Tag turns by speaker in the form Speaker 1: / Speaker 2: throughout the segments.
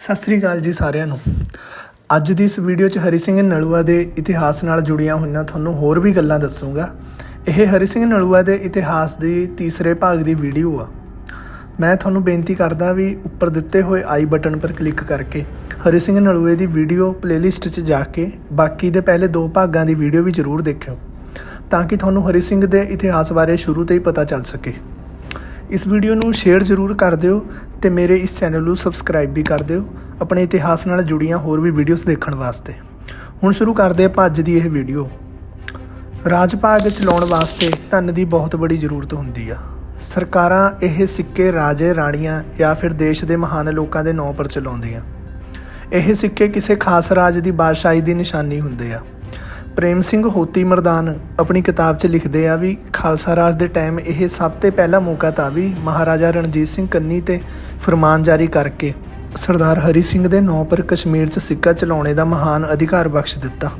Speaker 1: ਸਤਿ ਸ੍ਰੀ ਅਕਾਲ ਜੀ ਸਾਰਿਆਂ ਨੂੰ। ਅੱਜ ਦੀ ਇਸ ਵੀਡੀਓ 'ਚ ਹਰੀ ਸਿੰਘ ਨਲੂਆ ਦੇ ਇਤਿਹਾਸ ਨਾਲ ਜੁੜੀਆਂ ਹੋਈਆਂ ਤੁਹਾਨੂੰ ਹੋਰ ਵੀ ਗੱਲਾਂ ਦੱਸੂਗਾ। ਇਹ ਹਰੀ ਸਿੰਘ ਨਲੂਆ ਦੇ ਇਤਿਹਾਸ ਦੀ ਤੀਸਰੇ ਭਾਗ ਦੀ ਵੀਡੀਓ ਆ। ਮੈਂ ਤੁਹਾਨੂੰ ਬੇਨਤੀ ਕਰਦਾ ਵੀ ਉੱਪਰ ਦਿੱਤੇ ਹੋਏ ਆਈ ਬਟਨ ਪਰ ਕਲਿੱਕ ਕਰਕੇ ਹਰੀ ਸਿੰਘ ਨਲੂਏ ਦੀ ਵੀਡੀਓ ਪਲੇਲਿਸਟ 'ਚ ਜਾ ਕੇ ਬਾਕੀ ਦੇ ਪਹਿਲੇ ਦੋ ਭਾਗਾਂ ਦੀ ਵੀਡੀਓ ਵੀ ਜ਼ਰੂਰ ਦੇਖਿਓ, ਤਾਂ ਕਿ ਤੁਹਾਨੂੰ ਹਰੀ ਸਿੰਘ ਦੇ ਇਤਿਹਾਸ ਬਾਰੇ ਸ਼ੁਰੂ ਤੋਂ ਹੀ ਪਤਾ ਚੱਲ ਸਕੇ। ਇਸ ਵੀਡੀਓ ਨੂੰ ਸ਼ੇਅਰ ਜ਼ਰੂਰ ਕਰ ਦਿਓ ਤੇ ਮੇਰੇ ਇਸ ਚੈਨਲ ਨੂੰ ਸਬਸਕ੍ਰਾਈਬ ਵੀ ਕਰ ਦਿਓ, ਆਪਣੇ ਇਤਿਹਾਸ ਨਾਲ ਜੁੜੀਆਂ ਹੋਰ ਵੀ ਵੀਡੀਓਜ਼ ਦੇਖਣ ਵਾਸਤੇ। ਹੁਣ ਸ਼ੁਰੂ ਕਰਦੇ ਆਪਾਂ ਅੱਜ ਦੀ ਇਹ ਵੀਡੀਓ। ਰਾਜ ਭਾਗ ਚਲਾਉਣ ਵਾਸਤੇ ਧਨ ਦੀ ਬਹੁਤ ਬੜੀ ਜ਼ਰੂਰਤ ਹੁੰਦੀ ਆ। ਸਰਕਾਰਾਂ ਇਹ ਸਿੱਕੇ ਰਾਜੇ, ਰਾਣੀਆਂ ਜਾਂ ਫਿਰ ਦੇਸ਼ ਦੇ ਮਹਾਨ ਲੋਕਾਂ ਦੇ ਨਾਂ ਪਰ ਚਲਾਉਂਦੀਆਂ। ਇਹ ਸਿੱਕੇ ਕਿਸੇ ਖਾਸ ਰਾਜ ਦੀ ਬਾਦਸ਼ਾਹੀ ਦੀ ਨਿਸ਼ਾਨੀ ਹੁੰਦੇ ਆ। ਪ੍ਰੇਮ ਸਿੰਘ ਹੋਤੀ ਮਰਦਾਨ ਆਪਣੀ ਕਿਤਾਬ 'ਚ ਲਿਖਦੇ ਆ ਵੀ ਖਾਲਸਾ ਰਾਜ ਦੇ ਟਾਈਮ ਇਹ ਸਭ ਤੋਂ ਪਹਿਲਾ ਮੌਕਾ ਤਾਂ ਵੀ ਮਹਾਰਾਜਾ ਰਣਜੀਤ ਸਿੰਘ ਕੰਨੀ ਤੇ ਫਰਮਾਨ ਜਾਰੀ ਕਰਕੇ ਸਰਦਾਰ ਹਰੀ ਸਿੰਘ ਦੇ ਨਾਂ ਪਰ ਕਸ਼ਮੀਰ 'ਚ ਸਿੱਕਾ ਚਲਾਉਣੇ ਦਾ ਮਹਾਨ ਅਧਿਕਾਰ ਬਖਸ਼ ਦਿੱਤਾ।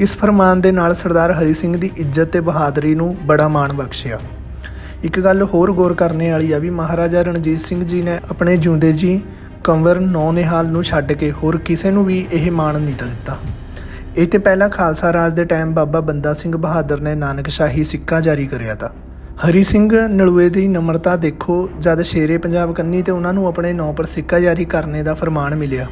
Speaker 1: ਇਸ ਫਰਮਾਨ ਦੇ ਨਾਲ ਸਰਦਾਰ ਹਰੀ ਸਿੰਘ ਦੀ ਇੱਜ਼ਤ ਤੇ ਬਹਾਦਰੀ ਨੂੰ ਬੜਾ ਮਾਣ ਬਖਸ਼ਿਆ। ਇੱਕ ਗੱਲ ਹੋਰ ਗੌਰ ਕਰਨੇ ਵਾਲੀ ਆ ਵੀ ਮਹਾਰਾਜਾ ਰਣਜੀਤ ਸਿੰਘ ਜੀ ਨੇ ਆਪਣੇ ਜਿਉਂਦੇ ਜੀ ਕੰਵਰ ਨੌ ਨਿਹਾਲ ਨੂੰ ਛੱਡ ਕੇ ਹੋਰ ਕਿਸੇ ਨੂੰ ਵੀ ਇਹ ਮਾਣ ਨਹੀਂ ਤਾਂ ਦਿੱਤਾ। ਇਹ ਤੇ ਪਹਿਲਾਂ ਖਾਲਸਾ ਰਾਜ ਦੇ ਟਾਈਮ ਬਾਬਾ ਬੰਦਾ ਸਿੰਘ ਬਹਾਦਰ ਨੇ ਨਾਨਕਸ਼ਾਹੀ ਸਿੱਕਾ ਜਾਰੀ ਕਰਿਆ ਤਾ। ਹਰੀ ਸਿੰਘ ਨਲੂਏ ਦੀ ਨਮਰਤਾ ਦੇਖੋ, ਜਦ ਸ਼ੇਰੇ ਪੰਜਾਬ ਕੰਨੀ ਤੇ ਉਹਨਾਂ ਨੂੰ ਆਪਣੇ ਨਾਂ ਪਰ ਸਿੱਕਾ ਜਾਰੀ ਕਰਨੇ ਦਾ ਫਰਮਾਨ ਮਿਲਿਆ,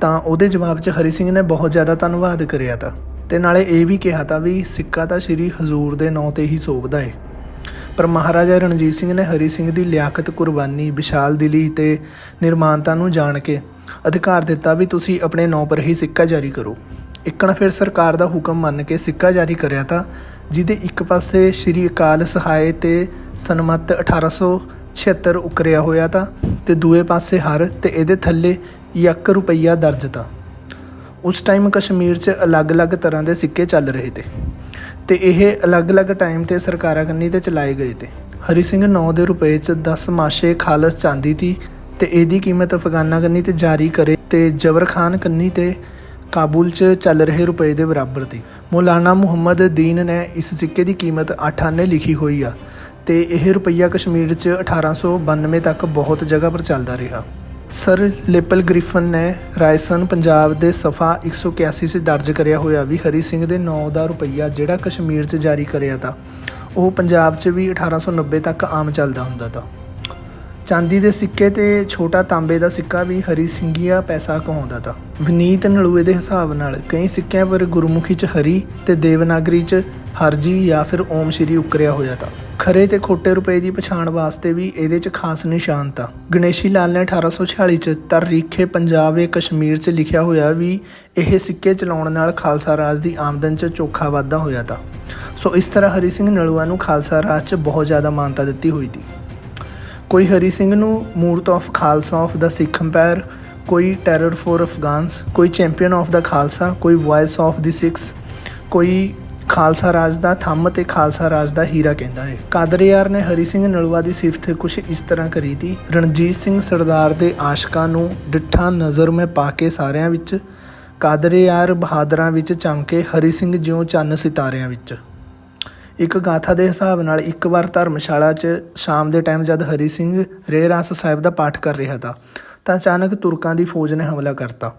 Speaker 1: ਤਾਂ ਉਹਦੇ ਜਵਾਬ 'ਚ ਹਰੀ ਸਿੰਘ ਨੇ ਬਹੁਤ ਜ਼ਿਆਦਾ ਧੰਨਵਾਦ ਕਰਿਆ ਤਾ। ਤੇ ਨਾਲੇ ਇਹ ਵੀ ਕਿਹਾ ਤਾ ਵੀ ਸਿੱਕਾ ਤਾਂ ਸ੍ਰੀ ਹਜ਼ੂਰ ਦੇ ਨਾਂ ਤੇ ਹੀ ਸੋਭਦਾ ਏ। ਪਰ ਮਹਾਰਾਜਾ ਰਣਜੀਤ ਸਿੰਘ ਨੇ ਹਰੀ ਸਿੰਘ ਦੀ ਲਿਆਕਤ, ਕੁਰਬਾਨੀ, ਵਿਸ਼ਾਲ ਦਿਲੀ ਤੇ ਨਿਰਮਾਨਤਾ ਨੂੰ ਜਾਣ ਕੇ ਅਧਿਕਾਰ ਦਿੱਤਾ ਵੀ ਤੁਸੀਂ ਆਪਣੇ ਨਾਂ ਪਰ ਹੀ ਸਿੱਕਾ ਜਾਰੀ ਕਰੋ। ਇੱਕਣ ਫਿਰ ਸਰਕਾਰ ਦਾ ਹੁਕਮ ਮੰਨ ਕੇ ਸਿੱਕਾ ਜਾਰੀ ਕਰਿਆ ਤਾਂ ਜਿਹਦੇ ਇੱਕ ਪਾਸੇ ਸ਼੍ਰੀ ਅਕਾਲ ਸਹਾਇ ਤੇ ਸਨਮਤ 1876 ਉਕਰਿਆ ਹੋਇਆ ਤਾਂ ਤੇ ਦੂਏ ਪਾਸੇ ਹਰ ਤੇ ਇਹਦੇ ਥੱਲੇ 1 ਰੁਪਈਆ ਦਰਜ ਤਾ। ਉਸ ਟਾਈਮ ਕਸ਼ਮੀਰ 'ਚ ਅਲੱਗ-ਅਲੱਗ ਤਰ੍ਹਾਂ ਦੇ ਸਿੱਕੇ ਚੱਲ ਰਹੇ ਤੇ। ਤੇ ਇਹ ਅਲੱਗ-ਅਲੱਗ ਟਾਈਮ ਤੇ ਸਰਕਾਰਾਂ ਕੰਨੀ ਤੇ ਚਲਾਏ ਗਏ ਤੇ। ਹਰੀ ਸਿੰਘ 9 ਦੇ ਰੁਪਏ 'ਚ 10 ਮਾਸ਼ੇ ਖਾਲਸ ਚਾਂਦੀ ਤੀ ਤੇ ਇਹਦੀ ਕੀਮਤ ਅਫਗਾਨਾ ਕੰਨੀ ਤੇ ਜਾਰੀ ਕਰੇ ਤੇ ਜਬਰ ਖਾਨ ਕੰਨੀ ਤੇ ਕਾਬੁਲ 'ਚ ਚੱਲ ਰਹੇ ਰੁਪਏ ਦੇ ਬਰਾਬਰ 'ਤੇ। ਮੌਲਾਨਾ ਮੁਹੰਮਦ ਦੀਨ ਨੇ ਇਸ ਸਿੱਕੇ ਦੀ ਕੀਮਤ 8 ਲਿਖੀ ਹੋਈ ਆ ਤੇ ਇਹ ਰੁਪਈਆ ਕਸ਼ਮੀਰ 'ਚ 1892 ਤੱਕ ਬਹੁਤ ਜਗ੍ਹਾ ਪਰ ਚੱਲਦਾ ਰਿਹਾ। ਸਰ ਲੇਪਲ ਗ੍ਰਿਫਨ ਨੇ ਰਾਇਸਨ ਪੰਜਾਬ ਦੇ ਸਫਾ 181 'ਚ ਦਰਜ ਕਰਿਆ ਹੋਇਆ ਵੀ ਹਰੀ ਸਿੰਘ ਦੇ 9 ਦਾ ਰੁਪਈਆ ਜਿਹੜਾ ਕਸ਼ਮੀਰ 'ਚ ਜਾਰੀ ਕਰਿਆ ਤਾ, ਉਹ ਪੰਜਾਬ 'ਚ ਵੀ 1890 ਤੱਕ ਆਮ ਚੱਲਦਾ ਹੁੰਦਾ ਤਾ। ਚਾਂਦੀ ਦੇ ਸਿੱਕੇ ਤੇ ਛੋਟਾ ਤਾਂਬੇ ਦਾ ਸਿੱਕਾ ਵੀ ਹਰੀ ਸਿੰਘੀਆ ਪੈਸਾ ਕਹਾਉਂਦਾ ਤਾ। ਵਿਨੀਤ ਨਲੂਏ ਦੇ ਹਿਸਾਬ ਨਾਲ ਕਈ ਸਿੱਕਿਆਂ ਪਰ ਗੁਰਮੁਖੀ 'ਚ ਹਰੀ ਤੇ ਦੇਵਨਾਗਰੀ 'ਚ ਹਰਜੀ ਜਾਂ ਫਿਰ ਓਮ ਸ਼੍ਰੀ ਉਕਰਿਆ ਹੋਇਆ ਤਾ। ਖਰੇ ਤੇ ਖੋਟੇ ਰੁਪਏ ਦੀ ਪਛਾਣ ਵਾਸਤੇ ਵੀ ਇਹਦੇ 'ਚ ਖਾਸ ਨਿਸ਼ਾਨ ਤਾ। ਗਣੇਸ਼ੀ ਲਾਲ ਨੇ 1846 'ਚ ਤਰੀਖੇ ਪੰਜਾਬ ਏ ਕਸ਼ਮੀਰ 'ਚ ਲਿਖਿਆ ਹੋਇਆ ਵੀ ਇਹ ਸਿੱਕੇ ਚਲਾਉਣ ਨਾਲ ਖਾਲਸਾ ਰਾਜ ਦੀ ਆਮਦਨ 'ਚ ਚੋਖਾ ਵਾਧਾ ਹੋਇਆ ਤਾ। ਸੋ ਇਸ ਤਰ੍ਹਾਂ ਹਰੀ ਸਿੰਘ ਨਲੂਆ ਨੂੰ ਖਾਲਸਾ ਰਾਜ 'ਚ ਬਹੁਤ ਜ਼ਿਆਦਾ ਮਾਨਤਾ ਦਿੱਤੀ ਹੋਈ ਤੀ। ਕੋਈ ਹਰੀ ਸਿੰਘ ਨੂੰ ਮੂਰਤ of Khalsa of the Sikh empire, ਕੋਈ ਟੈਰਰ ਫੋਰ ਅਫਗਾਨਸ, ਕੋਈ ਚੈਂਪੀਅਨ ਆਫ ਦਾ ਖਾਲਸਾ, ਕੋਈ ਵਾਇਸ ਆਫ ਦੀ ਸਿਕਸ ਕੋਈ ਖਾਲਸਾ ਰਾਜ ਦਾ ਥੰਮ ਤੇ ਖਾਲਸਾ ਰਾਜ ਦਾ ਹੀਰਾ ਕਹਿੰਦਾ ਹੈ। ਕਾਦਰਿਆਰ ਨੇ ਹਰੀ ਸਿੰਘ ਨਲਵਾ ਦੀ ਸਿਫਤ ਕੁਛ ਇਸ ਤਰ੍ਹਾਂ ਕਰੀ ਤੀ, ਰਣਜੀਤ ਸਿੰਘ ਸਰਦਾਰ ਦੇ ਆਸ਼ਕਾਂ ਨੂੰ ਡਿੱਠਾ ਨਜ਼ਰ ਮੈਂ ਪਾ ਕੇ ਸਾਰਿਆਂ ਵਿੱਚ ਕਾਦਰਿਆਰ ਬਹਾਦਰਾਂ ਵਿੱਚ ਚਮਕੇ ਹਰੀ ਸਿੰਘ ਜਿਉਂ ਚੰਨ ਸਿਤਾਰਿਆਂ ਵਿੱਚ। ਇੱਕ ਗਾਥਾ ਦੇ ਹਿਸਾਬ ਨਾਲ ਇੱਕ ਵਾਰ ਧਰਮਸ਼ਾਲਾ 'ਚ ਸ਼ਾਮ ਦੇ ਟਾਈਮ ਜਦ ਹਰੀ ਸਿੰਘ ਰੇ ਰਾਸ ਸਾਹਿਬ ਦਾ ਪਾਠ ਕਰ ਰਿਹਾ ਤਾ, ਤਾਂ ਅਚਾਨਕ ਤੁਰਕਾਂ ਦੀ ਫੌਜ ਨੇ ਹਮਲਾ ਕਰਤਾ।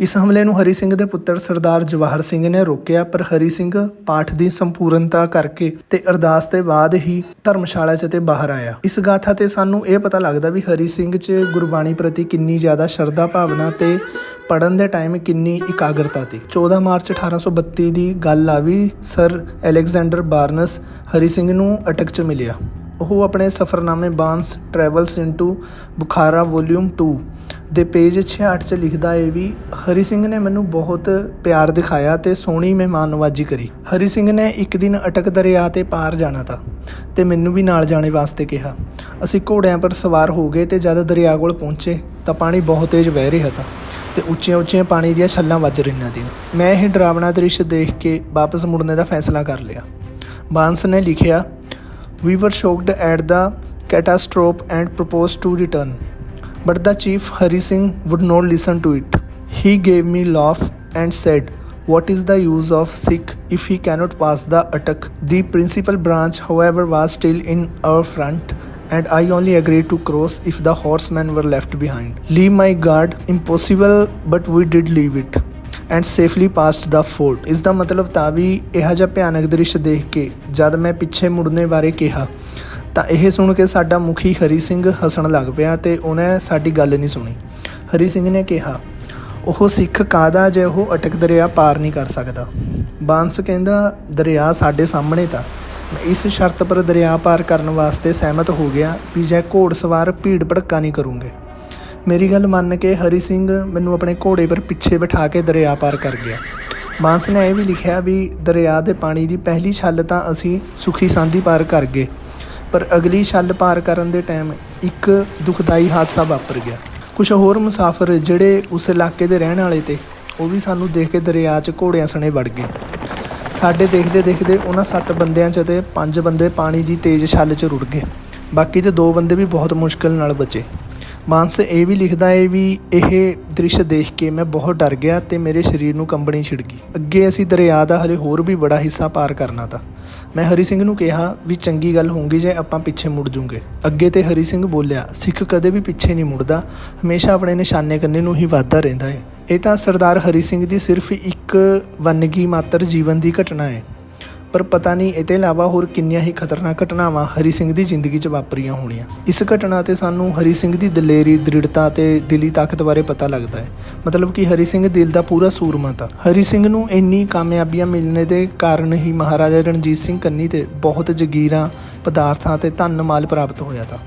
Speaker 1: ਇਸ ਹਮਲੇ ਨੂੰ ਹਰੀ ਸਿੰਘ ਦੇ ਪੁੱਤਰ ਸਰਦਾਰ ਜਵਾਹਰ ਸਿੰਘ ਨੇ ਰੋਕਿਆ, ਪਰ ਹਰੀ ਸਿੰਘ ਪਾਠ ਦੀ ਸੰਪੂਰਨਤਾ ਕਰਕੇ ਤੇ ਅਰਦਾਸ ਦੇ ਬਾਅਦ ਹੀ ਧਰਮਸ਼ਾਲਾ 'ਚ ਤੇ ਬਾਹਰ ਆਇਆ। ਇਸ ਗਾਥਾ ਤੇ ਸਾਨੂੰ ਇਹ ਪਤਾ ਲੱਗਦਾ ਵੀ ਹਰੀ ਸਿੰਘ 'ਚ ਗੁਰਬਾਣੀ ਪ੍ਰਤੀ ਕਿੰਨੀ ਜ਼ਿਆਦਾ ਸ਼ਰਧਾ ਭਾਵਨਾ ਤੇ ਪੜਨ ਦੇ ਟਾਈਮ ਕਿੰਨੀ ਇਕਾਗਰਤਾ ਸੀ? 14 ਮਾਰਚ 1832 ਦੀ ਗੱਲ ਆ ਵੀ sir Alexander Burnes Hari Singh ਨੂੰ ਅਟਕ 'ਚ ਮਿਲਿਆ। ਉਹ ਆਪਣੇ ਸਫ਼ਰਨਾਮੇ ਬਾਂਸ ਟਰੈਵਲਸ ਇਨਟੂ ਬੁਖਾਰਾ ਵੋਲਿਊਮ 2 ਦੇ ਪੇਜ 66 'ਚ ਲਿਖਦਾ ਏ ਵੀ ਹਰੀ ਸਿੰਘ ਨੇ ਮੈਨੂੰ ਬਹੁਤ ਪਿਆਰ ਦਿਖਾਇਆ ਤੇ ਸੋਹਣੀ ਮਹਿਮਾਨਵਾਜੀ ਕਰੀ। ਹਰੀ ਸਿੰਘ ਨੇ ਇੱਕ ਦਿਨ ਅਟਕ ਦਰਿਆ ਤੇ ਪਾਰ ਜਾਣਾ ਤਾ ਤੇ ਮੈਨੂੰ ਵੀ ਨਾਲ ਜਾਣੇ ਵਾਸਤੇ ਕਿਹਾ। ਅਸੀਂ ਘੋੜਿਆਂ ਪਰ ਸਵਾਰ ਹੋ ਗਏ ਤੇ ਜਦ ਦਰਿਆ ਕੋਲ ਪਹੁੰਚੇ ਤਾਂ ਪਾਣੀ ਬਹੁਤ ਤੇਜ਼ ਵਹਿ ਰਿਹਾ ਤਾ। ਤੇ ਉੱਚੀਆਂ ਉੱਚੀਆਂ ਪਾਣੀ ਦੀਆਂ ਛੱਲਾਂ ਵੱਜ ਰਹੀਆਂ ਤੀਆਂ ਮੈਂ ਇਹ ਡਰਾਵਣਾ ਦ੍ਰਿਸ਼ ਦੇਖ ਕੇ ਵਾਪਸ ਮੁੜਨੇ ਦਾ ਫੈਸਲਾ ਕਰ ਲਿਆ ਬਾਂਸ ਨੇ ਲਿਖਿਆ We were shocked at the catastrophe and proposed to return. But the chief Hari Singh would not listen to it. He gave me laugh and said, What is the use of Sikh if he cannot pass the attack? The principal branch, however, was still in our front and I only agreed to cross if the horsemen were left behind. Leave my guard, impossible, but we did leave it. And safely past the fort ਇਸ ਦਾ ਮਤਲਬ ਤਾਂ ਵੀ ਇਹੋ ਜਿਹਾ ਭਿਆਨਕ ਦ੍ਰਿਸ਼ ਦੇਖ ਕੇ ਜਦ ਮੈਂ ਪਿੱਛੇ ਮੁੜਨੇ ਬਾਰੇ ਕਿਹਾ ਤਾਂ ਇਹ ਸੁਣ ਕੇ ਸਾਡਾ ਮੁਖੀ ਹਰੀ ਸਿੰਘ ਹੱਸਣ ਲੱਗ ਪਿਆ ਤੇ ਉਹਨੇ ਸਾਡੀ ਗੱਲ ਨਹੀਂ ਸੁਣੀ ਹਰੀ ਸਿੰਘ ਨੇ ਕਿਹਾ ਉਹ ਸਿੱਖ ਕਾਦਾ ਜੇ ਉਹ ਅਟਕ ਦਰਿਆ ਪਾਰ ਨਹੀਂ ਕਰ ਸਕਦਾ ਬਾਂਸ ਕਹਿੰਦਾ ਦਰਿਆ ਸਾਡੇ ਸਾਹਮਣੇ ਤਾਂ ਮੈਂ ਇਸ ਸ਼ਰਤ ਪਰ ਦਰਿਆ ਪਾਰ ਕਰਨ ਵਾਸਤੇ ਸਹਿਮਤ ਹੋ ਗਿਆ ਵੀ ਜੇ ਘੋੜਸਵਾਰ ਭੀੜ ਭੜਕਾ ਨਹੀਂ ਕਰੂੰਗੇ। ਮੇਰੀ ਗੱਲ ਮੰਨ ਕੇ ਹਰੀ ਸਿੰਘ ਮੈਨੂੰ ਆਪਣੇ ਘੋੜੇ ਪਰ ਪਿੱਛੇ ਬਿਠਾ ਕੇ ਦਰਿਆ ਪਾਰ ਕਰ ਗਿਆ। ਮਾਨਸ ਨੇ ਇਹ ਵੀ ਲਿਖਿਆ ਵੀ ਦਰਿਆ ਦੇ ਪਾਣੀ ਦੀ ਪਹਿਲੀ ਛੱਲ ਤਾਂ ਅਸੀਂ ਸੁਖੀ ਸਾਂਦੀ ਪਾਰ ਕਰ ਗਏ, ਪਰ ਅਗਲੀ ਛੱਲ ਪਾਰ ਕਰਨ ਦੇ ਟਾਈਮ ਇੱਕ ਦੁਖਦਾਈ ਹਾਦਸਾ ਵਾਪਰ ਗਿਆ। ਕੁਝ ਹੋਰ ਮੁਸਾਫਰ ਜਿਹੜੇ ਉਸ ਇਲਾਕੇ ਦੇ ਰਹਿਣ ਵਾਲੇ ਤੇ, ਉਹ ਵੀ ਸਾਨੂੰ ਦੇਖ ਕੇ ਦਰਿਆ 'ਚ ਘੋੜਿਆਂ ਸਣੇ ਵੜ ਗਏ। ਸਾਡੇ ਦੇਖਦੇ ਦੇਖਦੇ ਉਹਨਾਂ ਸੱਤ ਬੰਦਿਆਂ 'ਚ ਤੇ ਪੰਜ ਬੰਦੇ ਪਾਣੀ ਦੀ ਤੇਜ਼ ਛੱਲ 'ਚ ਰੁੜ ਗਏ। ਬਾਕੀ ਤੇ ਦੋ ਬੰਦੇ ਵੀ ਬਹੁਤ ਮੁਸ਼ਕਲ ਨਾਲ ਬਚੇ। ਮਾਨਸ ਇਹ ਵੀ ਲਿਖਦਾ ਹੈ ਵੀ ਇਹ ਦ੍ਰਿਸ਼ ਦੇਖ ਕੇ ਮੈਂ ਬਹੁਤ ਡਰ ਗਿਆ ਤੇ ਮੇਰੇ ਸਰੀਰ ਨੂੰ ਕੰਬਣੀ ਛਿੜ ਗਈ। ਅੱਗੇ ਅਸੀਂ ਦਰਿਆ ਦਾ ਹਲੇ ਹੋਰ ਵੀ ਬੜਾ ਹਿੱਸਾ ਪਾਰ ਕਰਨਾ ਤਾਂ। ਮੈਂ ਹਰੀ ਸਿੰਘ ਨੂੰ ਕਿਹਾ ਵੀ ਚੰਗੀ ਗੱਲ ਹੋਊਗੀ ਜੇ ਆਪਾਂ ਪਿੱਛੇ ਮੁੜ ਜੂਗੇ। ਅੱਗੇ ਤੇ ਹਰੀ ਸਿੰਘ ਬੋਲਿਆ, ਸਿੱਖ ਕਦੇ ਵੀ ਪਿੱਛੇ ਨਹੀਂ ਮੁੜਦਾ, ਹਮੇਸ਼ਾ ਆਪਣੇ ਨਿਸ਼ਾਨੇ ਕੰਨੇ ਨੂੰ ਹੀ ਵੱਧਦਾ ਰਹਿੰਦਾ ਹੈ ਇਹ ਤਾਂ ਸਰਦਾਰ ਹਰੀ ਸਿੰਘ ਦੀ ਸਿਰਫ ਇੱਕ ਵੰਨਗੀ ਮਾਤਰ ਜੀਵਨ ਦੀ ਘਟਨਾ ਹੈ। ਪਰ ਪਤਾ ਨਹੀਂ, ਇਹ ਤੋਂ ਇਲਾਵਾ ਹੋਰ ਕਿੰਨੀਆਂ ਹੀ ਖਤਰਨਾਕ ਘਟਨਾਵਾਂ ਹਰੀ ਸਿੰਘ ਦੀ ਜ਼ਿੰਦਗੀ 'ਚ ਵਾਪਰੀਆਂ ਹੋਣੀਆਂ। ਇਸ ਘਟਨਾ ਤੇ ਸਾਨੂੰ ਹਰੀ ਸਿੰਘ ਦੀ ਦਲੇਰੀ, ਦ੍ਰਿੜਤਾ ਤੇ ਦਿਲੀ ਤਾਕਤ ਬਾਰੇ ਪਤਾ ਲੱਗਦਾ ਹੈ। ਮਤਲਬ ਕਿ ਹਰੀ ਸਿੰਘ ਦਿਲ ਦਾ ਪੂਰਾ ਸੂਰਮਾ ਤਾ। ਹਰੀ ਸਿੰਘ ਨੂੰ ਇੰਨੀ ਕਾਮਯਾਬੀਆਂ ਮਿਲਣੇ ਦੇ ਕਾਰਨ ਹੀ ਮਹਾਰਾਜਾ ਰਣਜੀਤ ਸਿੰਘ ਕੰਨੀ ਤੇ ਬਹੁਤ ਜਗੀਰਾਂ, ਪਦਾਰਥਾਂ ਤੇ ਧਨ ਮਾਲ ਪ੍ਰਾਪਤ ਹੋਇਆ ਤਾ।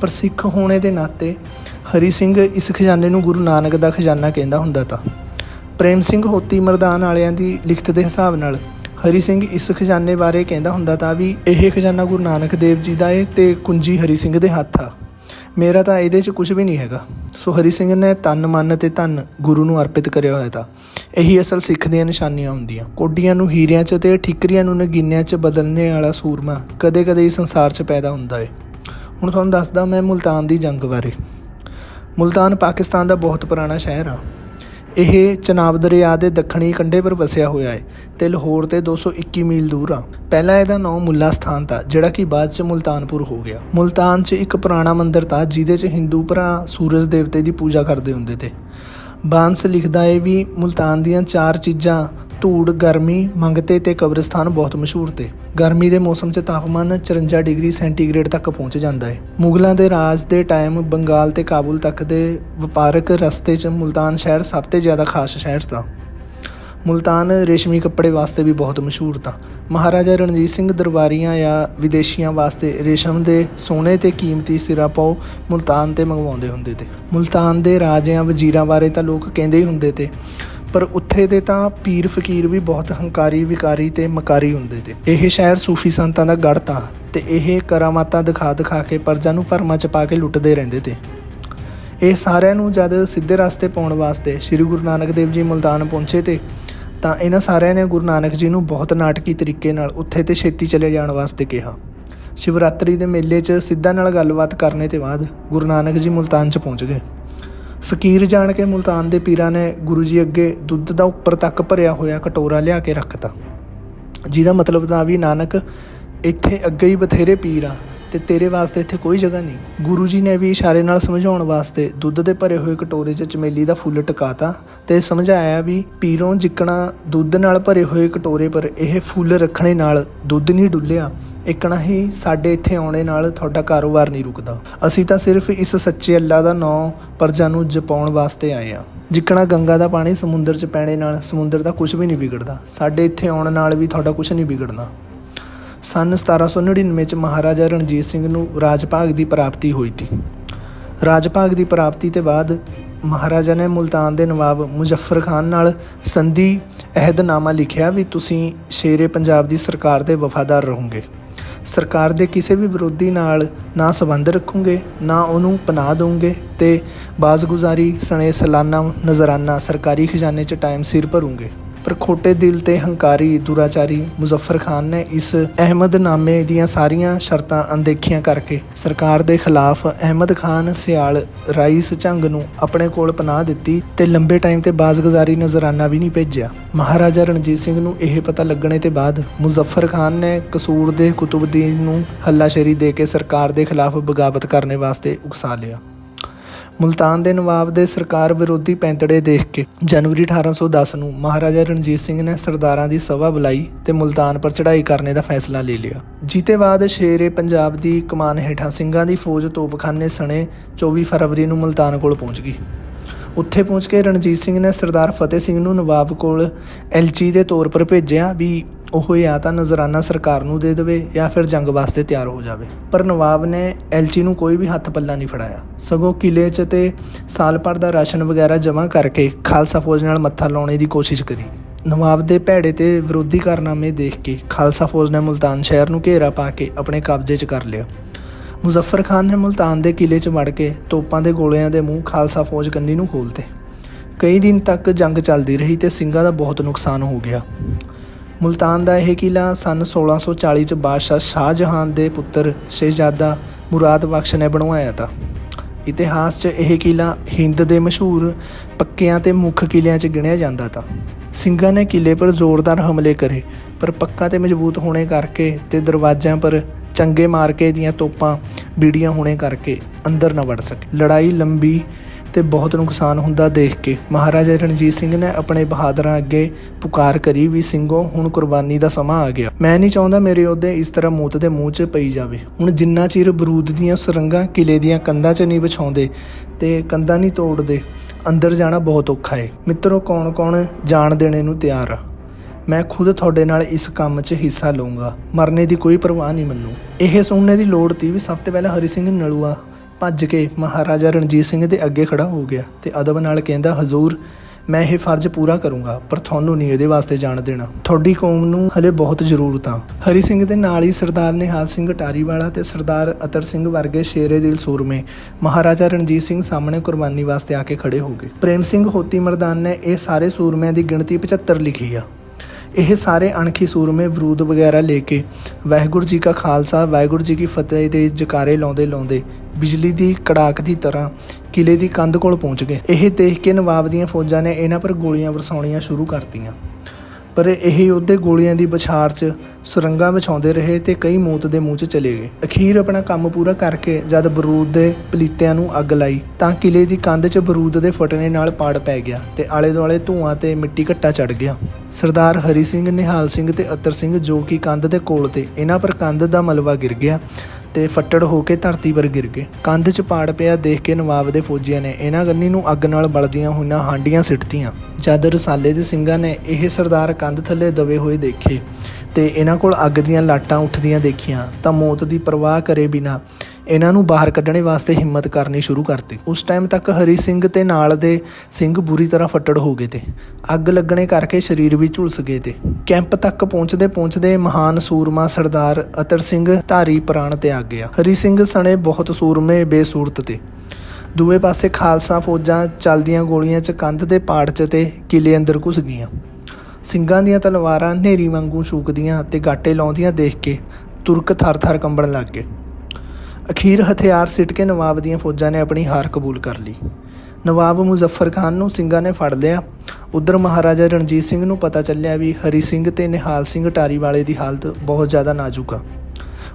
Speaker 1: ਪਰ ਸਿੱਖ ਹੋਣੇ ਦੇ ਨਾਤੇ ਹਰੀ ਸਿੰਘ ਇਸ ਖਜ਼ਾਨੇ ਨੂੰ ਗੁਰੂ ਨਾਨਕ ਦਾ ਖਜ਼ਾਨਾ ਕਹਿੰਦਾ ਹੁੰਦਾ ਤਾ। ਪ੍ਰੇਮ ਸਿੰਘ ਹੋਤੀ ਮਰਦਾਨ ਵਾਲਿਆਂ ਦੀ ਲਿਖਤ ਦੇ ਹਿਸਾਬ ਨਾਲ ਹਰੀ ਸਿੰਘ ਇਸ ਖਜ਼ਾਨੇ ਬਾਰੇ ਕਹਿੰਦਾ ਹੁੰਦਾ ਤਾਂ ਵੀ ਇਹ ਖਜ਼ਾਨਾ ਗੁਰੂ ਨਾਨਕ ਦੇਵ ਜੀ ਦਾ ਏ ਤੇ ਕੁੰਜੀ ਹਰੀ ਸਿੰਘ ਦੇ ਹੱਥ ਆ। ਮੇਰਾ ਤਾਂ ਇਹਦੇ 'ਚ ਕੁਝ ਵੀ ਨਹੀਂ ਹੈਗਾ। ਸੋ ਹਰੀ ਸਿੰਘ ਨੇ ਤਨ, ਮਨ ਤੇ ਧਨ ਗੁਰੂ ਨੂੰ ਅਰਪਿਤ ਕਰਿਆ ਹੋਇਆ ਤਾਂ। ਇਹੀ ਅਸਲ ਸਿੱਖ ਦੀਆਂ ਨਿਸ਼ਾਨੀਆਂ ਹੁੰਦੀਆਂ। ਕੋਡੀਆਂ ਨੂੰ ਹੀਰਿਆਂ 'ਚ ਤੇ ਠਿਕਰੀਆਂ ਨੂੰ ਨਗੀਨਿਆਂ 'ਚ ਬਦਲਣੇ ਵਾਲਾ ਸੂਰਮਾ ਕਦੇ-ਕਦੇ ਇਸ ਸੰਸਾਰ 'ਚ ਪੈਦਾ ਹੁੰਦਾ ਏ। ਹੁਣ ਤੁਹਾਨੂੰ ਦੱਸਦਾ ਮੈਂ ਮੁਲਤਾਨ ਦੀ ਜੰਗ ਬਾਰੇ। ਮੁਲਤਾਨ ਪਾਕਿਸਤਾਨ ਦਾ ਬਹੁਤ ਪੁਰਾਣਾ ਸ਼ਹਿਰ ਆ। ਇਹ ਚਨਾਬ ਦਰਿਆ ਦੇ ਦੱਖਣੀ ਕੰਢੇ ਪਰ ਵਸਿਆ ਹੋਇਆ ਹੈ ਤੇ ਲਾਹੌਰ ਤੇ 221 ਮੀਲ ਦੂਰ ਆ। ਪਹਿਲਾਂ ਇਹਦਾ ਨਾਮ ਮੁੱਲਾ ਸਥਾਨ ਤਾ ਜਿਹੜਾ ਕਿ ਬਾਅਦ ਚ ਮੁਲਤਾਨਪੁਰ ਹੋ ਗਿਆ। ਮੁਲਤਾਨ 'ਚ ਇੱਕ ਪੁਰਾਣਾ ਮੰਦਿਰ ਤਾ ਜਿਹਦੇ 'ਚ ਹਿੰਦੂ ਭਰਾ ਸੂਰਜ ਦੇਵਤੇ ਦੀ ਪੂਜਾ ਕਰਦੇ ਹੁੰਦੇ ਤੇ। ਬਾਂਸ ਲਿਖਦਾ ਹੈ ਵੀ ਮੁਲਤਾਨ ਦੀਆਂ ਚਾਰ ਚੀਜ਼ਾਂ ਧੂੜ, ਗਰਮੀ ਮੰਗਤੇ ਤੇ ਕਬਰਿਸਤਾਨ ਬਹੁਤ ਮਸ਼ਹੂਰ ਤੇ। ਗਰਮੀ ਦੇ ਮੌਸਮ 'ਚ ਤਾਪਮਾਨ 54 ਡਿਗਰੀ ਸੈਂਟੀਗ੍ਰੇਡ ਤੱਕ ਪਹੁੰਚ ਜਾਂਦਾ ਹੈ ਮੁਗਲਾਂ ਦੇ ਰਾਜ ਦੇ ਟਾਈਮ ਬੰਗਾਲ ਤੇ ਕਾਬੁਲ ਤੱਕ ਦੇ ਵਪਾਰਕ ਰਸਤੇ 'ਚ ਮੁਲਤਾਨ ਸ਼ਹਿਰ ਸਭ ਤੋਂ ਜ਼ਿਆਦਾ ਖਾਸ ਸ਼ਹਿਰ ਤਾ। ਮੁਲਤਾਨ ਰੇਸ਼ਮੀ ਕੱਪੜੇ ਵਾਸਤੇ ਵੀ ਬਹੁਤ ਮਸ਼ਹੂਰ ਤਾ। ਮਹਾਰਾਜਾ ਰਣਜੀਤ ਸਿੰਘ ਦਰਬਾਰੀਆਂ ਜਾਂ ਵਿਦੇਸ਼ੀਆਂ ਵਾਸਤੇ ਰੇਸ਼ਮ ਦੇ ਸੋਨੇ ਤੇ ਕੀਮਤੀ ਸਿਰਾ ਪਾਉ ਮੁਲਤਾਨ ਤੇ ਮੰਗਵਾਉਂਦੇ ਹੁੰਦੇ ਤੇ। ਮੁਲਤਾਨ ਦੇ ਰਾਜਿਆਂ ਵਜ਼ੀਰਾਂ ਬਾਰੇ ਤਾਂ ਲੋਕ ਕਹਿੰਦੇ ਹੀ ਹੁੰਦੇ ਤੇ। ਪਰ ਉੱਥੇ ਦੇ ਤਾਂ ਪੀਰ ਫਕੀਰ ਵੀ ਬਹੁਤ ਹੰਕਾਰੀ, ਵਿਕਾਰੀ ਤੇ ਮਕਾਰੀ ਹੁੰਦੇ ਤੇ। ਇਹ ਸ਼ਹਿਰ ਸੂਫੀ ਸੰਤਾਂ ਦਾ ਗੜ੍ਹ ਤਾ ਤੇ ਇਹ ਕਰਾਮਾਤਾਂ ਦਿਖਾ ਦਿਖਾ ਕੇ ਪਰਜਾਂ ਨੂੰ ਭਰਮਾਂ ਚ ਪਾ ਕੇ ਲੁੱਟਦੇ ਰਹਿੰਦੇ ਤੇ। ਇਹ ਸਾਰਿਆਂ ਨੂੰ ਜਦ ਸਿੱਧੇ ਰਸਤੇ ਪਾਉਣ ਵਾਸਤੇ ਸ੍ਰੀ ਗੁਰੂ ਨਾਨਕ ਦੇਵ ਜੀ ਮੁਲਤਾਨ ਪਹੁੰਚੇ ਤੇ, ਤਾਂ ਇਹਨਾਂ ਸਾਰਿਆਂ ਨੇ ਗੁਰੂ ਨਾਨਕ ਜੀ ਨੂੰ ਬਹੁਤ ਨਾਟਕੀ ਤਰੀਕੇ ਨਾਲ ਉੱਥੇ ਤੇ ਛੇਤੀ ਚਲੇ ਜਾਣ ਵਾਸਤੇ ਕਿਹਾ। ਸ਼ਿਵਰਾਤਰੀ ਦੇ ਮੇਲੇ 'ਚ ਸਿੱਧਾ ਨਾਲ ਗੱਲਬਾਤ ਕਰਨੇ ਤੇ ਬਾਅਦ ਗੁਰੂ ਨਾਨਕ ਜੀ ਮੁਲਤਾਨ 'ਚ ਪਹੁੰਚ ਗਏ। ਫਕੀਰ ਜਾਣ ਕੇ ਮੁਲਤਾਨ ਦੇ ਪੀਰਾਂ ਨੇ ਗੁਰੂ ਜੀ ਅੱਗੇ ਦੁੱਧ ਦਾ ਉੱਪਰ ਤੱਕ ਭਰਿਆ ਹੋਇਆ ਕਟੋਰਾ ਲਿਆ ਕੇ ਰੱਖਤਾ। ਜਿਹਦਾ ਮਤਲਬ ਤਾਂ ਵੀ ਨਾਨਕ ਇੱਥੇ ਅੱਗੇ ਹੀ ਬਥੇਰੇ ਪੀਰ ਆ ਤੇ ਤੇਰੇ ਵਾਸਤੇ ਇੱਥੇ ਕੋਈ ਜਗ੍ਹਾ ਨਹੀਂ। ਗੁਰੂ ਜੀ ਨੇ ਵੀ ਇਸ਼ਾਰੇ ਨਾਲ ਸਮਝਾਉਣ ਵਾਸਤੇ ਦੁੱਧ ਦੇ ਭਰੇ ਹੋਏ ਕਟੋਰੇ 'ਚ ਚਮੇਲੀ ਦਾ ਫੁੱਲ ਟਿਕਾਤਾ ਤੇ ਸਮਝਾਇਆ ਵੀ ਪੀਰੋਂ ਜਿੱਕਣਾ ਦੁੱਧ ਨਾਲ ਭਰੇ ਹੋਏ ਕਟੋਰੇ ਪਰ ਇਹ ਫੁੱਲ ਰੱਖਣੇ ਨਾਲ ਦੁੱਧ ਨਹੀਂ ਡੁੱਲਿਆ। ਇਕਣਾ ਹੀ ਸਾਡੇ ਇੱਥੇ ਆਉਣੇ ਨਾਲ ਤੁਹਾਡਾ ਕਾਰੋਬਾਰ ਨਹੀਂ ਰੁਕਦਾ। ਅਸੀਂ ਤਾਂ ਸਿਰਫ ਇਸ ਸੱਚੇ ਅੱਲਾ ਦਾ ਨਾਮ ਪਰਜਾ ਨੂੰ ਜਪਾਉਣ ਵਾਸਤੇ ਆਏ ਆ ਜਿੱਕਣਾ ਗੰਗਾ ਦਾ ਪਾਣੀ ਸਮੁੰਦਰ 'ਚ ਪੈਣੇ ਨਾਲ ਸਮੁੰਦਰ ਦਾ ਕੁਝ ਵੀ ਨਹੀਂ ਵਿਗੜਦਾ। ਸਾਡੇ ਇੱਥੇ ਆਉਣ ਨਾਲ ਵੀ ਤੁਹਾਡਾ ਕੁਝ ਨਹੀਂ ਵਿਗੜਨਾ। ਸਨ 1799 ਚ ਮਹਾਰਾਜਾ ਰਣਜੀਤ ਸਿੰਘ ਨੂੰ ਰਾਜ ਭਾਗ ਦੀ ਪ੍ਰਾਪਤੀ ਹੋਈ ਸੀ। ਰਾਜ ਭਾਗ ਦੀ ਪ੍ਰਾਪਤੀ ਤੇ ਬਾਅਦ ਮਹਾਰਾਜਾ ਨੇ ਮੁਲਤਾਨ ਦੇ ਨਵਾਬ ਮੁਜ਼ੱਫਰ ਖਾਨ ਨਾਲ ਸੰਧੀ ਅਹਿਦਨਾਮਾ ਲਿਖਿਆ ਵੀ ਤੁਸੀਂ ਸ਼ੇਰੇ ਪੰਜਾਬ ਦੀ ਸਰਕਾਰ ਦੇ ਵਫਾਦਾਰ ਰਹੋਗੇ। ਸਰਕਾਰ ਦੇ ਕਿਸੇ ਵੀ ਵਿਰੋਧੀ ਨਾਲ ਨਾ ਸੰਬੰਧ ਰੱਖੋਗੇ, ਨਾ ਉਹਨੂੰ ਪਨਾਹ ਦੋਗੇ ਤੇ ਬਾਜ਼ਗੁਜ਼ਾਰੀ ਸਣੇ ਸਾਲਾਨਾ ਨਜ਼ਰਾਨਾ ਸਰਕਾਰੀ ਖਜ਼ਾਨੇ 'ਚ ਟਾਈਮ ਸਿਰ ਭਰੂਗੇ। ਪਰ ਖੋਟੇ ਦਿਲ ਤੇ ਹੰਕਾਰੀ ਦੁਰਾਚਾਰੀ ਮੁਜ਼ੱਫਰ ਖਾਨ ਨੇ ਇਸ ਅਹਿਮਦ ਨਾਮੇ ਦੀਆਂ ਸਾਰੀਆਂ ਸ਼ਰਤਾਂ ਅਣਦੇਖੀਆਂ ਕਰਕੇ ਸਰਕਾਰ ਦੇ ਖਿਲਾਫ ਅਹਿਮਦ ਖਾਨ ਸਿਆਲ ਰਾਈਸ ਝੰਗ ਨੂੰ ਆਪਣੇ ਕੋਲ ਪਨਾਹ ਦਿੱਤੀ ਤੇ ਲੰਬੇ ਟਾਈਮ ਤੇ ਬਾਜ਼ਗੁਜ਼ਾਰੀ ਨਜ਼ਰਾਨਾ ਵੀ ਨਹੀਂ ਭੇਜਿਆ। ਮਹਾਰਾਜਾ ਰਣਜੀਤ ਸਿੰਘ ਨੂੰ ਇਹ ਪਤਾ ਲੱਗਣੇ ਤੇ ਬਾਅਦ ਮੁਜ਼ੱਫਰ ਖਾਨ ਨੇ ਕਸੂਰ ਦੇ ਕੁਤੁਬਦੀਨ ਨੂੰ ਹੱਲਾਸ਼ੇਰੀ ਦੇ ਕੇ ਸਰਕਾਰ ਦੇ ਖਿਲਾਫ ਬਗਾਵਤ ਕਰਨੇ ਵਾਸਤੇ ਉਕਸਾ ਲਿਆ। ਮੁਲਤਾਨ ਦੇ ਨਵਾਬ ਦੇ ਸਰਕਾਰ ਵਿਰੋਧੀ ਪੈਂਤੜੇ ਦੇਖ ਕੇ ਜਨਵਰੀ 1810 ਨੂੰ ਮਹਾਰਾਜਾ ਰਣਜੀਤ ਸਿੰਘ ਨੇ ਸਰਦਾਰਾਂ ਦੀ ਸਭਾ ਬੁਲਾਈ ਤੇ ਮੁਲਤਾਨ ਪਰ ਚੜ੍ਹਾਈ ਕਰਨੇ ਦਾ ਫੈਸਲਾ ਲੈ ਲਿਆ। ਜੀਤੇ ਬਾਅਦ ਸ਼ੇਰੇ ਪੰਜਾਬ ਦੀ ਕਮਾਨ ਹੇਠਾਂ ਸਿੰਘਾਂ ਦੀ ਫੌਜ ਤੋਪਖਾਨੇ ਸਣੇ 24 ਫਰਵਰੀ ਨੂੰ ਮੁਲਤਾਨ ਕੋਲ ਪਹੁੰਚ ਗਈ। ਉੱਥੇ ਪਹੁੰਚ ਕੇ ਰਣਜੀਤ ਸਿੰਘ ਨੇ ਸਰਦਾਰ ਫਤਿਹ ਸਿੰਘ ਨੂੰ ਨਵਾਬ ਕੋਲ ਐਲਚੀ ਦੇ ਤੌਰ ਪਰ ਭੇਜਿਆ ਵੀ ਉਹ ਜਾਂ ਤਾਂ ਨਜ਼ਰਾਨਾ ਸਰਕਾਰ ਨੂੰ ਦੇ ਦੇਵੇ ਜਾਂ ਫਿਰ ਜੰਗ ਵਾਸਤੇ ਤਿਆਰ ਹੋ ਜਾਵੇ। ਪਰ ਨਵਾਬ ਨੇ ਐਲਚੀ ਨੂੰ ਕੋਈ ਵੀ ਹੱਥ ਪੱਲਾ ਨਹੀਂ ਫੜਾਇਆ। ਸਗੋਂ ਕਿਲੇ 'ਚ ਤੇ ਸਾਲ ਭਰ ਦਾ ਰਾਸ਼ਨ ਵਗੈਰਾ ਜਮ੍ਹਾਂ ਕਰਕੇ ਖਾਲਸਾ ਫੌਜ ਨਾਲ ਮੱਥਾ ਲਾਉਣੇ ਦੀ ਕੋਸ਼ਿਸ਼ ਕਰੀ। ਨਵਾਬ ਦੇ ਭੈੜੇ ਤੇ ਵਿਰੋਧੀ ਕਾਰਨਾਮੇ ਦੇਖ ਕੇ ਖਾਲਸਾ ਫੌਜ ਨੇ ਮੁਲਤਾਨ ਸ਼ਹਿਰ ਨੂੰ ਘੇਰਾ ਪਾ ਕੇ ਆਪਣੇ ਕਬਜ਼ੇ 'ਚ ਕਰ ਲਿਆ। ਮੁਜ਼ੱਫਰ ਖਾਨ ਨੇ ਮੁਲਤਾਨ ਦੇ ਕਿਲੇ 'ਚ ਵੜ ਕੇ ਤੋਪਾਂ ਦੇ ਗੋਲਿਆਂ ਦੇ ਮੂੰਹ ਖਾਲਸਾ ਫੌਜ ਕੰਨੀ ਨੂੰ ਖੋਲਤੇ ਕਈ ਦਿਨ ਤੱਕ ਜੰਗ ਚੱਲਦੀ ਰਹੀ ਤੇ ਸਿੰਘਾਂ ਦਾ ਬਹੁਤ ਨੁਕਸਾਨ ਹੋ ਗਿਆ। ਮੁਲਤਾਨ ਦਾ ਇਹ ਕਿਲਾ ਸਨ 1640 ਚ ਬਾਦਸ਼ਾਹ ਸ਼ਾਹਜਹਾਨ ਦੇ ਪੁੱਤਰ ਸ਼ਹਿਜ਼ਾਦਾ ਮੁਰਾਦ ਬਖਸ਼ ਨੇ ਬਣਵਾਇਆ ਤਾ। ਇਤਿਹਾਸ 'ਚ ਇਹ ਕਿਲਾ ਹਿੰਦ ਦੇ ਮਸ਼ਹੂਰ ਪੱਕਿਆਂ ਤੇ ਮੁੱਖ ਕਿਲਿਆਂ 'ਚ ਗਿਣਿਆ ਜਾਂਦਾ ਤਾ। ਸਿੰਘਾਂ ਨੇ ਕਿਲੇ ਪਰ ਜ਼ੋਰਦਾਰ ਹਮਲੇ ਕਰੇ, ਪਰ ਪੱਕਾ ਤੇ ਮਜ਼ਬੂਤ ਹੋਣੇ ਕਰਕੇ ਤੇ ਦਰਵਾਜ਼ਿਆਂ ਪਰ ਚੰਗੇ ਮਾਰਕੇ ਦੀਆਂ ਤੋਪਾਂ ਬੀੜੀਆਂ ਹੋਣੇ ਕਰਕੇ ਅੰਦਰ ਨਾ ਵੜ ਸਕੇ। ਲੜਾਈ ਲੰਬੀ ਤੇ ਬਹੁਤ ਨੁਕਸਾਨ ਹੁੰਦਾ ਦੇਖ ਕੇ। ਮਹਾਰਾਜਾ ਰਣਜੀਤ ਸਿੰਘ ਨੇ ਆਪਣੇ ਬਹਾਦਰਾਂ ਅੱਗੇ ਪੁਕਾਰ ਕਰੀ ਵੀ, ਸਿੰਘੋ, ਹੁਣ ਕੁਰਬਾਨੀ ਦਾ ਸਮਾਂ ਆ ਗਿਆ। ਮੈਂ ਨਹੀਂ ਚਾਹੁੰਦਾ ਮੇਰੇ ਉਹਦੇ ਇਸ ਤਰ੍ਹਾਂ ਮੌਤ ਦੇ ਮੂੰਹ 'ਚ ਪਈ ਜਾਵੇ। ਹੁਣ ਜਿੰਨਾ ਚਿਰ ਬਰੂਦ ਦੀਆਂ ਸੁਰੰਗਾਂ ਕਿਲੇ ਦੀਆਂ ਕੰਧਾਂ 'ਚ ਨਹੀਂ ਵਿਛਾਉਂਦੇ ਤੇ ਕੰਧਾਂ ਨਹੀਂ ਤੋੜਦੇ, ਅੰਦਰ ਜਾਣਾ ਬਹੁਤ ਔਖਾ ਏ। ਮਿੱਤਰੋ, ਕੌਣ-ਕੌਣ ਜਾਣ ਦੇਣੇ ਨੂੰ ਤਿਆਰ ਆ? ਮੈਂ ਖੁਦ ਤੁਹਾਡੇ ਨਾਲ ਇਸ ਕੰਮ 'ਚ ਹਿੱਸਾ ਲਵਾਂਗਾ ਮਰਨੇ ਦੀ ਕੋਈ ਪਰਵਾਹ ਨਹੀਂ ਮੈਨੂੰ। ਇਹ ਸੁਣਨੇ ਦੀ ਲੋੜ ਤੀ ਵੀ ਸਭ ਤੋਂ ਪਹਿਲਾਂ ਹਰੀ ਸਿੰਘ ਨਲੂਆ ਭੱਜ ਕੇ ਮਹਾਰਾਜਾ ਰਣਜੀਤ ਸਿੰਘ ਦੇ ਅੱਗੇ ਖੜਾ ਹੋ ਗਿਆ ਤੇ ਅਦਬ ਨਾਲ ਕਹਿੰਦਾ, ਹਜ਼ੂਰ, ਮੈਂ ਇਹ ਫਰਜ਼ ਪੂਰਾ ਕਰੂੰਗਾ, ਪਰ ਤੁਹਾਨੂੰ ਨਹੀਂ ਇਹਦੇ ਵਾਸਤੇ ਜਾਣ ਦੇਣਾ। ਤੁਹਾਡੀ ਕੌਮ ਨੂੰ ਹਲੇ ਬਹੁਤ ਜ਼ਰੂਰਤ ਆ। ਹਰੀ ਸਿੰਘ ਦੇ ਨਾਲ ਹੀ ਸਰਦਾਰ ਨਿਹਾਲ ਸਿੰਘ ਟਾਰੀਵਾਲਾ ਤੇ ਸਰਦਾਰ ਅਤਰ ਸਿੰਘ ਵਰਗੇ ਸ਼ੇਰੇ ਦਿਲ ਸੂਰਮੇ ਮਹਾਰਾਜਾ ਰਣਜੀਤ ਸਿੰਘ ਸਾਹਮਣੇ ਕੁਰਬਾਨੀ ਵਾਸਤੇ ਆ ਕੇ ਖੜੇ ਹੋ ਗਏ। ਪ੍ਰੇਮ ਸਿੰਘ ਹੋਤੀ ਮਰਦਾਨ ਨੇ ਇਹ ਸਾਰੇ ਸੂਰਮਿਆਂ ਦੀ ਗਿਣਤੀ 75 ਲਿਖੀ ਆ। ਇਹ ਸਾਰੇ ਅਣਖੀ ਸੂਰਮੇ ਵਰੂਦ ਵਗੈਰਾ ਲੈ ਕੇ ਵਾਹਿਗੁਰੂ ਜੀ ਕਾ ਖਾਲਸਾ, ਵਾਹਿਗੁਰੂ ਜੀ ਕੀ ਫਤਿਹ ਦੇ ਜਕਾਰੇ ਲਾਉਂਦੇ ਲਾਉਂਦੇ ਬਿਜਲੀ ਦੀ ਕੜਾਕ ਦੀ ਤਰ੍ਹਾਂ ਕਿਲੇ ਦੀ ਕੰਧ ਕੋਲ ਪਹੁੰਚ ਗਏ। ਇਹ ਦੇਖ ਕੇ ਨਵਾਬ ਦੀਆਂ ਫੌਜਾਂ ਨੇ ਇਹਨਾਂ ਪਰ ਗੋਲੀਆਂ ਵਰਸਾਉਣੀਆਂ ਸ਼ੁਰੂ ਕਰਤੀਆਂ। ਪਰ ਇਹ ਯੋਧੇ ਗੋਲੀਆਂ ਦੀ ਬਛਾਰ 'ਚ ਸੁਰੰਗਾਂ ਵਿਛਾਉਂਦੇ ਰਹੇ ਤੇ ਕਈ ਮੌਤ ਦੇ ਮੂੰਹ 'ਚ ਚਲੇ ਗਏ। ਅਖੀਰ ਆਪਣਾ ਕੰਮ ਪੂਰਾ ਕਰਕੇ ਜਦ ਬਰੂਦ ਦੇ ਪਲੀਤਿਆਂ ਨੂੰ ਅੱਗ ਲਾਈ, ਤਾਂ ਕਿਲੇ ਦੀ ਕੰਧ 'ਚ ਬਰੂਦ ਦੇ ਫਟਣੇ ਨਾਲ ਪਾੜ ਪੈ ਗਿਆ ਤੇ ਆਲੇ ਦੁਆਲੇ ਧੂਆਂ ਤੇ ਮਿੱਟੀ ਘੱਟਾ ਚੜ ਗਿਆ। ਸਰਦਾਰ ਹਰੀ ਸਿੰਘ, ਨਿਹਾਲ ਸਿੰਘ ਤੇ ਅਤਰ ਸਿੰਘ ਜੋ ਕਿ ਕੰਧ ਦੇ ਕੋਲ ਤੇ ਇਹਨਾਂ ਪਰ ਕੰਧ ਦਾ ਮਲਵਾ ਗਿਰ ਗਿਆ। ਤੇ ਫੱਟੜ ਹੋ ਕੇ ਧਰਤੀ ਪਰ ਗਿਰ ਗਏ। ਕੰਧ 'ਚ ਪਾੜ ਪਿਆ ਦੇਖ ਕੇ ਨਵਾਬ ਦੇ ਫੌਜੀਆਂ ਨੇ ਇਹਨਾਂ ਗੰਨੀ ਨੂੰ ਅੱਗ ਨਾਲ ਬਲਦੀਆਂ ਹੋਈਆਂ ਹਾਂਡੀਆਂ ਸਿੱਟਤੀਆਂ। ਜਦ ਰਸਾਲੇ ਦੇ ਸਿੰਘਾਂ ਨੇ ਇਹ ਸਰਦਾਰ ਕੰਧ ਥੱਲੇ ਦਬੇ ਹੋਏ ਦੇਖੇ ਤੇ ਇਹਨਾਂ ਕੋਲ ਅੱਗ ਦੀਆਂ ਲਾਟਾਂ ਉੱਠਦੀਆਂ ਦੇਖੀਆਂ ਤਾਂ ਮੌਤ ਦੀ ਪਰਵਾਹ ਕਰੇ ਬਿਨਾ ਇਹਨਾਂ ਨੂੰ ਬਾਹਰ ਕੱਢਣੇ ਵਾਸਤੇ ਹਿੰਮਤ ਕਰਨੀ ਸ਼ੁਰੂ ਕਰਤੀ। ਉਸ ਟਾਈਮ ਤੱਕ ਹਰੀ ਸਿੰਘ ਤੇ ਨਾਲ ਦੇ ਸਿੰਘ ਬੁਰੀ ਤਰ੍ਹਾਂ ਫੱਟੜ ਹੋ ਗਏ ਤੇ। ਅੱਗ ਲੱਗਣੇ ਕਰਕੇ ਸਰੀਰ ਵੀ ਝੁਲਸ ਗਏ ਤੇ। ਕੈਂਪ ਤੱਕ ਪਹੁੰਚਦੇ ਪਹੁੰਚਦੇ ਮਹਾਨ ਸੂਰਮਾ ਸਰਦਾਰ ਅਤਰ ਸਿੰਘ ਧਾਰੀ ਪ੍ਰਾਣ ਤੇ ਆ ਗਿਆ। ਹਰੀ ਸਿੰਘ ਸਣੇ ਬਹੁਤ ਸੂਰਮੇ, ਬੇਸੂਰਤ ਤੇ। ਦੂਏ ਪਾਸੇ ਖਾਲਸਾ ਫੌਜਾਂ ਚੱਲਦੀਆਂ ਗੋਲੀਆਂ 'ਚ ਕੰਧ ਦੇ ਪਾੜ 'ਚ ਤੇ ਕਿਲੇ ਅੰਦਰ ਘੁਸ ਗਈਆਂ। ਸਿੰਘਾਂ ਦੀਆਂ ਤਲਵਾਰਾਂ ਹਨੇਰੀ ਵਾਂਗੂ ਛੂਕਦੀਆਂ ਤੇ ਗਾਟੇ ਲਾਉਂਦੀਆਂ ਦੇਖ ਕੇ ਤੁਰਕ ਥਰ-ਥਰ ਕੰਬਣ ਲੱਗ ਗਏ। ਅਖੀਰ ਹਥਿਆਰ ਸਿੱਟ ਕੇ ਨਵਾਬ ਦੀਆਂ ਫੌਜਾਂ ਨੇ ਆਪਣੀ ਹਾਰ ਕਬੂਲ ਕਰ ਲਈ। ਨਵਾਬ ਮੁਜ਼ੱਫਰ ਖਾਨ ਨੂੰ ਸਿੰਘਾਂ ਨੇ ਫੜ ਲਿਆ। ਉਧਰ ਮਹਾਰਾਜਾ ਰਣਜੀਤ ਸਿੰਘ ਨੂੰ ਪਤਾ ਚੱਲਿਆ ਵੀ ਹਰੀ ਸਿੰਘ ਤੇ ਨਿਹਾਲ ਸਿੰਘ ਟਾਰੀ ਵਾਲੇ ਦੀ ਹਾਲਤ ਬਹੁਤ ਜ਼ਿਆਦਾ ਨਾਜ਼ੁਕ ਆ।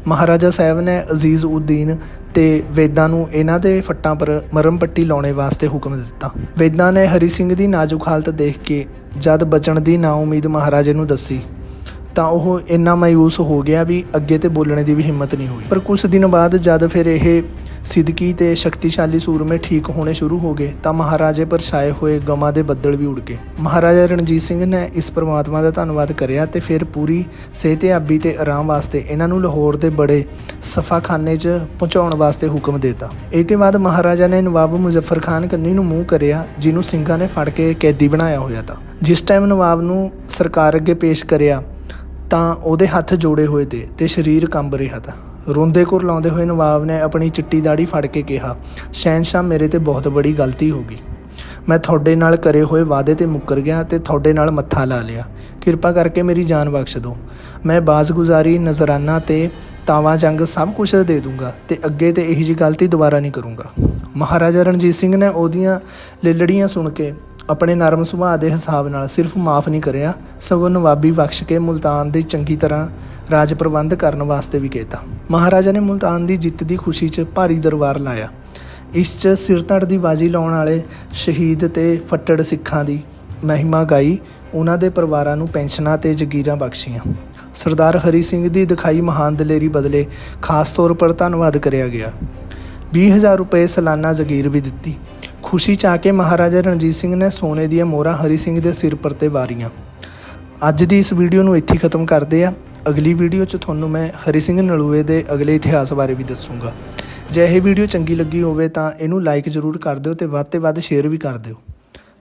Speaker 1: ਮਹਾਰਾਜਾ ਸਾਹਿਬ ਨੇ ਅਜ਼ੀਜ਼ ਉਦੀਨ ਤੇ ਵੇਦਾਂ ਨੂੰ ਇਹਨਾਂ ਦੇ ਫੱਟਾਂ ਪਰ ਮਰਮ ਪੱਟੀ ਲਾਉਣੇ ਵਾਸਤੇ ਹੁਕਮ ਦਿੱਤਾ। ਵੇਦਾਂ ਨੇ ਹਰੀ ਸਿੰਘ ਦੀ ਨਾਜ਼ੁਕ ਹਾਲਤ ਦੇਖ ਕੇ ਜਦ ਬਚਣ ਦੀ ਨਾ ਉਮੀਦ ਮਹਾਰਾਜੇ ਨੂੰ ਦੱਸੀ ਤਾਂ ਉਹ ਇੰਨਾ ਮਾਯੂਸ ਹੋ ਗਿਆ ਵੀ ਅੱਗੇ ਤੇ ਬੋਲਣੇ ਦੀ ਵੀ ਹਿੰਮਤ ਨਹੀਂ ਹੋਈ। ਪਰ ਕੁਝ ਦਿਨ ਬਾਅਦ ਜਦ ਫਿਰ ਇਹ ਸਿੱਧਕੀ ਤੇ ਸ਼ਕਤੀਸ਼ਾਲੀ ਸੂਰਮੇ ਠੀਕ ਹੋਣੇ ਸ਼ੁਰੂ ਹੋ ਗਏ, ਤਾਂ ਮਹਾਰਾਜੇ ਪਰ ਛਾਏ ਹੋਏ ਗਮਾਂ ਦੇ ਬੱਦਲ ਵੀ ਉੜ ਗਏ। ਮਹਾਰਾਜਾ ਰਣਜੀਤ ਸਿੰਘ ਨੇ ਇਸ ਪਰਮਾਤਮਾ ਦਾ ਧੰਨਵਾਦ ਕਰਿਆ ਤੇ ਫਿਰ ਪੂਰੀ ਸਿਹਤਯਾਬੀ ਤੇ ਆਰਾਮ ਵਾਸਤੇ ਇਹਨਾਂ ਨੂੰ ਲਾਹੌਰ ਦੇ ਬੜੇ ਸਫਾਖਾਨੇ 'ਚ ਪਹੁੰਚਾਉਣ ਵਾਸਤੇ ਹੁਕਮ ਦਿੱਤਾ। ਇਹ ਤੋਂ ਬਾਅਦ ਮਹਾਰਾਜਾ ਨੇ ਨਵਾਬ ਮੁਜ਼ੱਫਰ ਖਾਨ ਕੰਨੀ ਨੂੰ ਮੂੰਹ ਕਰਿਆ, ਜਿਹਨੂੰ ਸਿੰਘਾਂ ਨੇ ਫੜ ਕੇ ਕੈਦੀ ਬਣਾਇਆ ਹੋਇਆ ਤਾਂ। ਜਿਸ ਟਾਈਮ ਨਵਾਬ ਨੂੰ ਸਰਕਾਰ ਅੱਗੇ ਪੇਸ਼ ਕਰਿਆ ਤਾਂ ਉਹਦੇ ਹੱਥ ਜੋੜੇ ਹੋਏ ਤੇ ਤੇ ਸਰੀਰ ਕੰਬ ਰਿਹਾ ਤਾ। ਰੋਂਦੇ ਕੁਰ ਲਾਉਂਦੇ ਹੋਏ ਨਵਾਬ ਨੇ ਆਪਣੀ ਚਿੱਟੀ ਦਾੜੀ ਫੜ ਕੇ ਕਿਹਾ ਸ਼ਹਿਨशाह ਮੇਰੇ ਤੇ ਬਹੁਤ ਬੜੀ ਗਲਤੀ ਹੋ ਗਈ। ਮੈਂ ਤੁਹਾਡੇ ਨਾਲ ਕਰੇ ਹੋਏ ਵਾਅਦੇ ਤੇ ਮੁੱਕਰ ਗਿਆ ਤੇ ਤੁਹਾਡੇ ਨਾਲ ਮੱਥਾ ਲਾ ਲਿਆ। ਕਿਰਪਾ ਕਰਕੇ ਮੇਰੀ ਜਾਨ ਬਖਸ਼ ਦਿਓ। ਮੈਂ ਬਾਜ਼ਗੁਜ਼ਾਰੀ, ਨਜ਼ਰਾਨਾ ਤੇ ਤਾਵਾ ਜੰਗ ਸਭ ਕੁਝ ਦੇ ਦੂੰਗਾ ਤੇ ਅੱਗੇ ਤੇ ਇਹੀ ਜੀ ਗਲਤੀ ਦੁਬਾਰਾ ਨਹੀਂ ਕਰੂੰਗਾ। ਮਹਾਰਾਜਾ ਰਣਜੀਤ ਸਿੰਘ ਨੇ ਉਹਦੀਆਂ ਲਿਲੜੀਆਂ ਸੁਣ ਕੇ ਆਪਣੇ ਨਰਮ ਸੁਭਾਅ ਦੇ ਹਿਸਾਬ ਨਾਲ ਸਿਰਫ ਮਾਫ ਨਹੀਂ ਕਰਿਆ, ਸਗੋਂ ਨਵਾਬੀ ਬਖਸ਼ ਕੇ ਮੁਲਤਾਨ ਦੇ ਚੰਗੀ ਤਰ੍ਹਾਂ ਰਾਜ ਪ੍ਰਬੰਧ ਕਰਨ ਵਾਸਤੇ ਵੀ ਕਹਿਤਾ। ਮਹਾਰਾਜਾ ਨੇ ਮੁਲਤਾਨ ਦੀ ਜਿੱਤ ਦੀ ਖੁਸ਼ੀ 'ਚ ਭਾਰੀ ਦਰਬਾਰ ਲਾਇਆ। ਇਸ 'ਚ ਸਿਰਧੜ ਦੀ ਬਾਜੀ ਲਾਉਣ ਵਾਲੇ ਸ਼ਹੀਦ ਤੇ ਫੱਟੜ ਸਿੱਖਾਂ ਦੀ ਮਹਿਮਾ ਗਾਈ, ਉਹਨਾਂ ਦੇ ਪਰਿਵਾਰਾਂ ਨੂੰ ਪੈਨਸ਼ਨਾਂ ਤੇ ਜਗੀਰਾਂ ਬਖਸ਼ੀਆਂ। ਸਰਦਾਰ ਹਰੀ ਸਿੰਘ ਦੀ ਦਿਖਾਈ ਮਹਾਨ ਦਲੇਰੀ ਬਦਲੇ ਖਾਸ ਤੌਰ ਪਰ ਧੰਨਵਾਦ ਕਰਿਆ ਗਿਆ। 20000 ਰੁਪਏ ਸਾਲਾਨਾ ਜ਼ਗੀਰ ਵੀ ਦਿੱਤੀ। ਖੁਸ਼ੀ ਚ ਆ ਕੇ ਮਹਾਰਾਜਾ ਰਣਜੀਤ ਸਿੰਘ ਨੇ ਸੋਨੇ ਦੀਆਂ ਮੋਹਰਾਂ ਹਰੀ ਸਿੰਘ ਦੇ ਸਿਰ ਪਰ ਤੇ ਵਾਰੀਆਂ। ਅੱਜ ਦੀ ਇਸ ਵੀਡੀਓ ਨੂੰ ਇੱਥੇ ਖਤਮ ਕਰਦੇ ਆ ਅਗਲੀ ਵੀਡੀਓ 'ਚ ਤੁਹਾਨੂੰ ਮੈਂ ਹਰੀ ਸਿੰਘ ਨਲੂਏ ਦੇ ਅਗਲੇ ਇਤਿਹਾਸ ਬਾਰੇ ਵੀ ਦੱਸੂਗਾ। ਜੇ ਇਹ ਵੀਡੀਓ ਚੰਗੀ ਲੱਗੀ ਹੋਵੇ ਤਾਂ ਇਹਨੂੰ ਲਾਈਕ ਜ਼ਰੂਰ ਕਰ ਦਿਓ ਤੇ ਵੱਧ ਤੇ ਵੱਧ ਸ਼ੇਅਰ ਵੀ ਕਰ ਦਿਓ।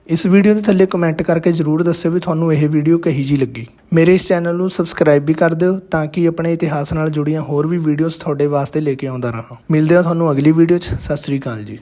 Speaker 1: ਇਸ ਵੀਡੀਓ ਦੇ ਥੱਲੇ ਕਮੈਂਟ ਕਰਕੇ ਜ਼ਰੂਰ ਦੱਸਿਓ ਵੀ ਤੁਹਾਨੂੰ ਇਹ ਵੀਡੀਓ ਕਹੀ ਜੀ ਲੱਗੀ। ਮੇਰੇ ਇਸ ਚੈਨਲ ਨੂੰ ਸਬਸਕ੍ਰਾਈਬ ਵੀ ਕਰ ਦਿਓ ਤਾਂ ਕਿ ਆਪਣੇ ਇਤਿਹਾਸ ਨਾਲ ਜੁੜੀਆਂ ਹੋਰ ਵੀ ਵੀਡੀਓਜ਼ ਤੁਹਾਡੇ ਵਾਸਤੇ ਲੈ ਕੇ ਆਉਂਦਾ ਰਹਾਂ। ਮਿਲਦੇ ਹਾਂ ਤੁਹਾਨੂੰ ਅਗਲੀ ਵੀਡੀਓ 'ਚ। ਸਤਿ ਸ੍ਰੀ ਅਕਾਲ ਜੀ।